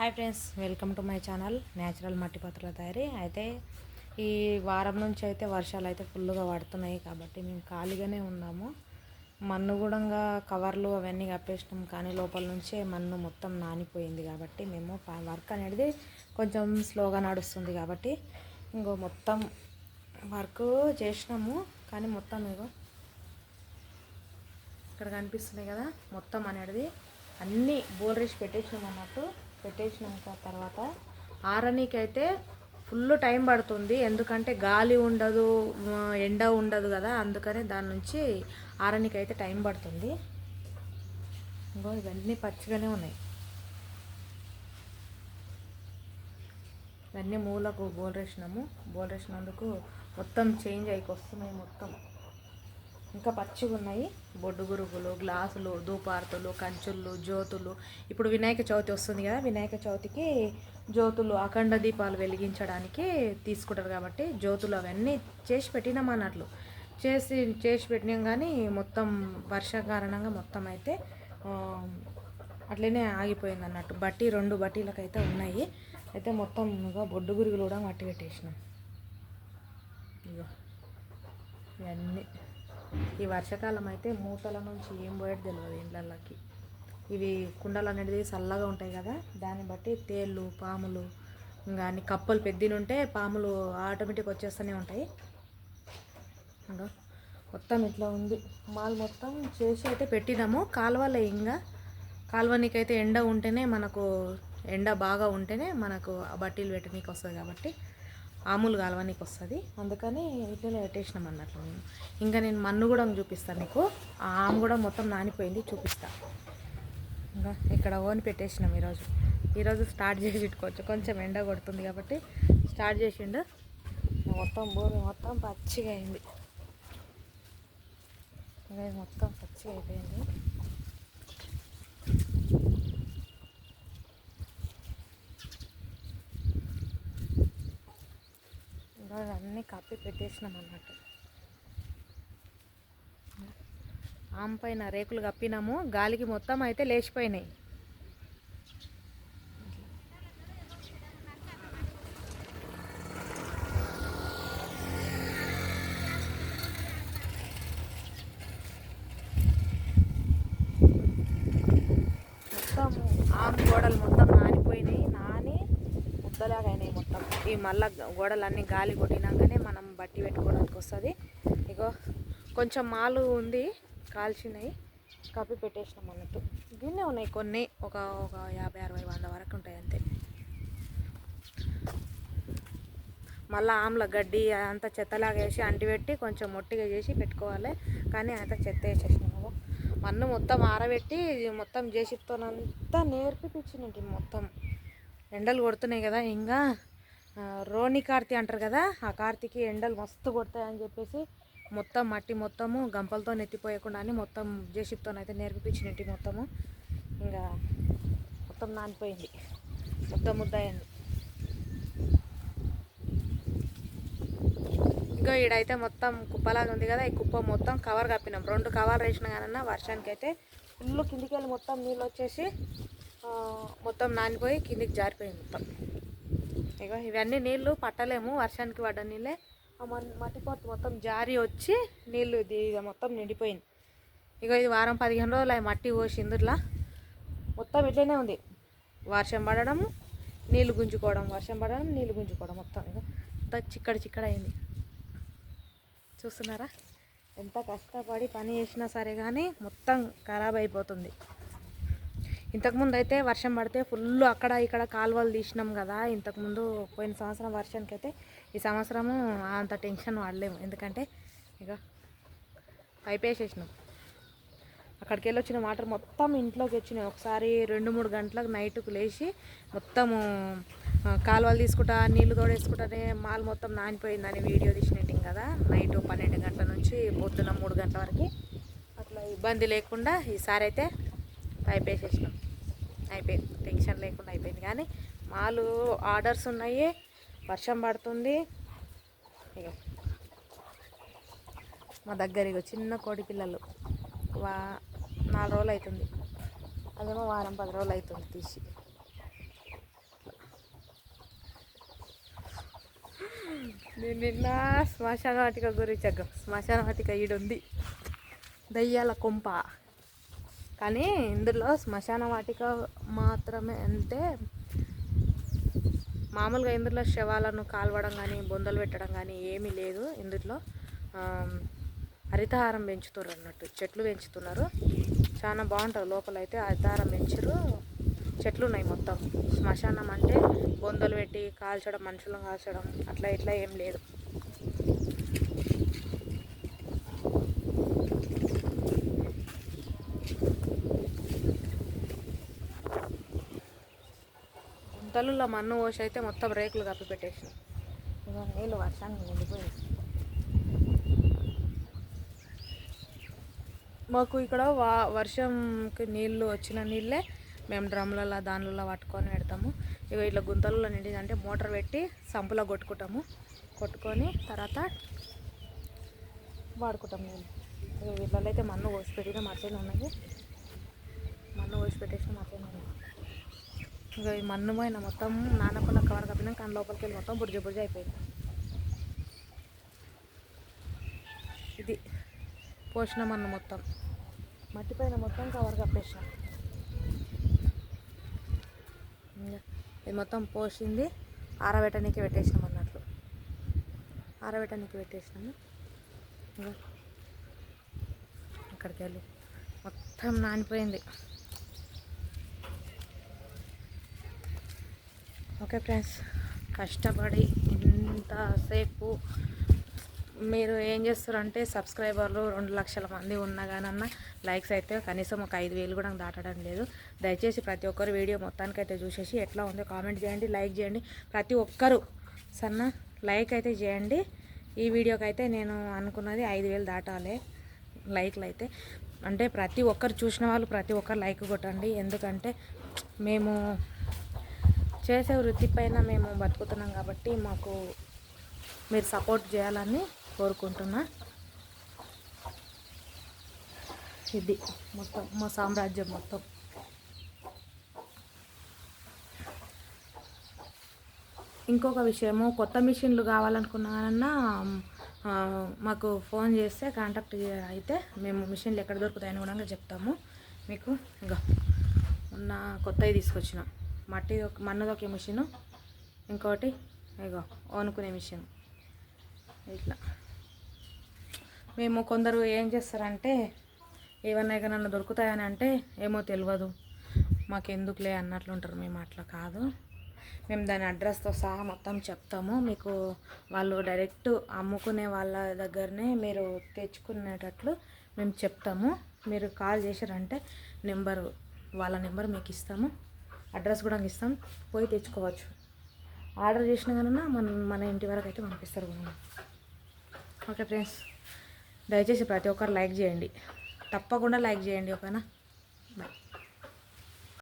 Hi friends welcome to my channel natural మట్టి పాత్రల తయారీ అయితే ఈ వారం నుంచి అయితే వర్షాలు అయితే ఫుల్గా పడుతున్నాయి కాబట్టి మేము ఖాళీగానే ఉన్నాము. మన్ను కూడా కవర్లు అవన్నీ కప్పేసినాం కానీ లోపల నుంచే మన్ను మొత్తం నానిపోయింది కాబట్టి మేము వర్క్ అనేది కొంచెం స్లోగా నడుస్తుంది కాబట్టి ఇంకో మొత్తం వర్క్ చేసినాము కానీ మొత్తం ఇగో ఇక్కడ కనిపిస్తున్నాయి కదా మొత్తం అనేది అన్నీ బోల్రేసి పెట్టేసినాం అన్నట్టు. పెట్టేసినాక తర్వాత ఆరనీకైతే అయితే ఫుల్ టైం పడుతుంది. ఎందుకంటే గాలి ఉండదు ఎండ ఉండదు కదా అందుకని దాని నుంచి ఆరనీకైతే అయితే టైం పడుతుంది. ఇంకో ఇవన్నీ పచ్చిగానే ఉన్నాయి. ఇవన్నీ మూలకు బోల్రేసినాము బోల్రేసినందుకు మొత్తం చేంజ్ అయికి వస్తున్నాయి మొత్తం. ఇంకా పచ్చిగా ఉన్నాయి. బొడ్డు గురుగులు గ్లాసులు దూపార్తులు కంచులు జ్యోతులు. ఇప్పుడు వినాయక చవితి వస్తుంది కదా వినాయక చవితికి జ్యోతులు అఖండ దీపాలు వెలిగించడానికి తీసుకుంటారు కాబట్టి జ్యోతులు అవన్నీ చేసి పెట్టినాం అన్నట్లు. చేసి చేసి పెట్టినాం కానీ మొత్తం వర్ష కారణంగా మొత్తం అయితే అట్లనే ఆగిపోయింది అన్నట్టు. బట్టి రెండు బట్టీలకు అయితే ఉన్నాయి. అయితే మొత్తం ఇగో బొడ్డు గురుగులు కూడా మట్టి పెట్టేసినాం. ఇగో ఇవన్నీ. ఈ వర్షాకాలం అయితే మూతల నుంచి ఏం పోయేది తెలియదు ఇండ్లకి ఇవి కుండలు అనేది చల్లగా ఉంటాయి కదా దాన్ని బట్టి తేళ్ళు పాములు ఇంకా అన్ని కప్పలు పెద్దనుంటే పాములు ఆటోమేటిక్ వచ్చేస్తూనే ఉంటాయి. ఇంకా మొత్తం ఇట్లా ఉంది. మాల్ మొత్తం చేసి అయితే పెట్టినాము. కాలువలే ఇంకా. కాలువనికైతే ఎండ ఉంటేనే మనకు ఎండ బాగా ఉంటేనే మనకు ఆ బట్టీలు పెట్టనీకి వస్తుంది కాబట్టి ఆములు కాలవనీకి వస్తుంది అందుకని ఇట్లా పెట్టేసినాం అన్నట్లు నేను. ఇంకా నేను మన్ను కూడా చూపిస్తాను నీకు ఆ ఆము కూడా మొత్తం నానిపోయింది చూపిస్తా. ఇంకా ఇక్కడ ఓన్ పెట్టేసినాం ఈరోజు. ఈరోజు స్టార్ట్ చేసి పెట్టుకోవచ్చు. కొంచెం ఎండ కొడుతుంది కాబట్టి స్టార్ట్ చేసిండు. మొత్తం భూమి మొత్తం పచ్చిగా అయింది మొత్తం పచ్చిగా అయిపోయింది ఇంకా అన్నీ కప్పి పెట్టేసినాం అన్నట్టు ఆమె పైన రేకులు కప్పినాము గాలికి మొత్తం అయితే లేచిపోయినాయి మొత్తం ఆమె గోడలు మొత్తం నానిపోయినాయి నాని ముద్దలాగా అయినాయి మొత్తం ఈ మళ్ళా గోడలన్నీ గాలి కొట్టినాకనే మనం బట్టి పెట్టుకోవడానికి వస్తుంది. ఇగో కొంచెం మాలు ఉంది కాల్చినవి కప్పి పెట్టేసినాం అన్నట్టు. గిన్నె ఉన్నాయి కొన్ని ఒక ఒక యాభై అరవై వంద వరకు ఉంటాయి అంతే. మళ్ళీ ఆమ్ల గడ్డి అంతా చెత్తలాగా వేసి అంటిపెట్టి కొంచెం మొట్టిగా చేసి పెట్టుకోవాలి. కానీ అంతా చెత్త వేసేసినాము మన్ను మొత్తం ఆరబెట్టి మొత్తం జేసిప్తోనంతా నేర్పిపించినట్టు మొత్తం. ఎండలు కొడుతున్నాయి కదా ఇంకా. రోని కార్తీ అంటారు కదా ఆ కార్తీకి ఎండలు మస్తు కొడతాయని చెప్పేసి మొత్తం మట్టి మొత్తము గంపలతో నెత్తిపోయకుండా అని మొత్తం జేసిప్తో అయితే నేర్పిపించినట్టు మొత్తము ఇంకా మొత్తం నానిపోయింది. మొత్తం ముద్దయింది. ఇంకా ఈడైతే మొత్తం కుప్పలాగా ఉంది కదా ఈ కుప్ప మొత్తం కవర్ కప్పినాం. రెండు కవర్లు వేసిన కానన్నా వర్షానికి అయితే ఫుల్ కిందికి వెళ్ళి మొత్తం నీళ్ళు వచ్చేసి మొత్తం నానిపోయి కిందికి జారిపోయింది మొత్తం. ఇగో ఇవన్నీ నీళ్ళు పట్టలేము వర్షానికి పడ్డ నీళ్ళే. మట్టి పొత్తు మొత్తం జారి వచ్చి నీళ్ళు ఇది మొత్తం నిండిపోయింది. ఇగో ఇది వారం పదిహేను రోజులు అవి మట్టి పోసింది ఇట్లా. మొత్తం ఇట్లనే ఉంది. వర్షం పడడం నీళ్ళు గుంజుకోవడం వర్షం పడడం నీళ్ళు గుంజుకోవడం మొత్తం ఇక అంతా చిక్కడ చిక్కడ అయింది. చూస్తున్నారా? ఎంత కష్టపడి పని చేసినా సరే కానీ మొత్తం ఖరాబ్ అయిపోతుంది. ఇంతకుముందు అయితే వర్షం పడితే ఫుల్ అక్కడ ఇక్కడ కాలువలు తీసినాం కదా. ఇంతకుముందు పోయిన సంవత్సరం వర్షానికి అయితే ఈ సంవత్సరము అంత టెన్షన్ పడలేము. ఎందుకంటే ఇక పైప్ వేసేసినాం. అక్కడికి వెళ్ళి వచ్చిన వాటర్ మొత్తం ఇంట్లోకి వచ్చినాయి. ఒకసారి రెండు మూడు గంటలకు నైట్కు లేచి మొత్తము కాలువలు తీసుకుంటా నీళ్ళు తోడేసుకుంటానే మాల్ మొత్తం నానిపోయిందని వీడియో తీసినట్టు కదా. నైట్ పన్నెండు గంటల నుంచి పొద్దున మూడు గంటల వరకు అట్లా ఇబ్బంది లేకుండా ఈసారి అయితే పైప్ వేసేసినాం. అయిపోయింది. టెన్షన్ లేకుండా అయిపోయింది. కానీ మాలు ఆర్డర్స్ ఉన్నాయి. వర్షం పడుతుంది. మా దగ్గరికి చిన్న కోడి పిల్లలు. వా నాలుగు రోజులు అవుతుంది. అదేమో వారం పది రోజులు అవుతుంది తీసి. నేను నిన్న శ్మశాన వాటిక గురించి శ్మశాన వాటిక ఈడుంది. దయ్యాల కొంప. కానీ ఇందులో శ్మశాన వాటిక మాత్రమే అంటే మామూలుగా ఇందులో శవాలను కాల్వడం కానీ బొందలు పెట్టడం కానీ ఏమీ లేదు. ఇందులో హరితహారం పెంచుతున్నారు అన్నట్టు. చెట్లు పెంచుతున్నారు. చాలా బాగుంటుంది. లోపల అయితే హరితహారం పెంచరు చెట్లు ఉన్నాయి మొత్తం. శ్మశానం అంటే బొందలు పెట్టి కాల్చడం మనుషులను కాల్చడం అట్లా ఇట్లా ఏం లేదు. గుంతలలో మన్ను పోసి అయితే మొత్తం రేకులు కప్పి పెట్టేసి ఇక నీళ్ళు వర్షానికి నిండిపోయింది. మాకు ఇక్కడ వా వర్షంకి నీళ్ళు వచ్చిన నీళ్ళే మేము డ్రమ్లలో దానిలో పట్టుకొని పెడతాము. ఇక ఇట్లా గుంతలలో నిండింది అంటే మోటార్ పెట్టి సంపులో కొట్టుకుంటాము. కొట్టుకొని తర్వాత వాడుకుంటాం నీళ్ళు ఇక వీళ్ళలో అయితే మన్ను పోసి పెట్టిన మట్టిలో ఉన్నది. మన్ను పోసి పెట్టేసిన మట్టిలో ఉన్నది. ఇక ఈ మన్ను పోయిన మొత్తం నానకుండా కవర్ కప్పినాక కానీ లోపలికి వెళ్ళి మొత్తం బుర్జ బుర్జ అయిపోయింది. ఇది పోషణ మన్ను మొత్తం. మట్టి పైన మొత్తం కవర్ కప్పేసాం ఇంకా ఇది మొత్తం పోసింది. ఆరబెట్టడానికి పెట్టేసినాం అన్నట్లు. ఆరబెట్టడానికి పెట్టేసినాము. ఇంకా అక్కడికి వెళ్ళి. మొత్తం నానిపోయింది. ఓకే ఫ్రెండ్స్ కష్టపడి ఇంతసేపు మీరు ఏం చేస్తారంటే సబ్స్క్రైబర్లు రెండు లక్షల మంది ఉన్నా కానన్నా లైక్స్ అయితే కనీసం ఒక ఐదు వేలు కూడా దాటడం లేదు. దయచేసి ప్రతి ఒక్కరు వీడియో మొత్తానికైతే చూసేసి ఎట్లా ఉందో కామెంట్ చేయండి లైక్ చేయండి. ప్రతి ఒక్కరు సన్న లైక్ అయితే చేయండి. ఈ వీడియోకి అయితే నేను అనుకున్నది ఐదు వేలు దాటాలి లైక్లు అయితే. అంటే ప్రతి ఒక్కరు చూసిన వాళ్ళు ప్రతి ఒక్కరు లైక్ కొట్టండి. ఎందుకంటే మేము చేసే వృత్తి పైన మేము బతుకుతున్నాం కాబట్టి మాకు మీరు సపోర్ట్ చేయాలని కోరుకుంటున్నా. ఇది మొత్తం మా సామ్రాజ్యం మొత్తం. ఇంకొక విషయము కొత్త మిషన్లు కావాలనుకున్నానన్నా మాకు ఫోన్ చేస్తే కాంటాక్ట్ అయితే మేము మిషన్లు ఎక్కడ దొరుకుతాయని కూడా చెప్తాము. మీకు ఇంకా ఉన్న కొత్తవి తీసుకొచ్చినాం. మట్టి దొక్- మన్ను మిషను ఇంకోటి ఇగో ఓనుకునే మిషన్. ఇట్లా. మేము కొందరు ఏం చేస్తారంటే ఏమన్నా ఇక నన్ను దొరుకుతాయని అంటే ఏమో తెలియదు మాకెందుకులే అన్నట్లు ఉంటారు. మేము అట్లా కాదు. మేము దాని అడ్రస్తో సహా మొత్తం చెప్తాము. మీకు వాళ్ళు డైరెక్ట్ అమ్ముకునే వాళ్ళ దగ్గరనే మీరు తెచ్చుకునేటట్లు మేము చెప్తాము. మీరు కాల్ చేశారంటే నెంబరు వాళ్ళ నెంబర్ మీకు ఇస్తాము. అడ్రస్ కూడా ఇస్తాం పోయి తెచ్చుకోవచ్చు. ఆర్డర్ చేసిన కన్నా మన మన ఇంటి వరకు అయితే పంపిస్తారు కూడా ఓకే ఫ్రెండ్స్ దయచేసి ప్రతి ఒక్కరు లైక్ చేయండి. తప్పకుండా లైక్ చేయండి ఓకేనా? బాయ్.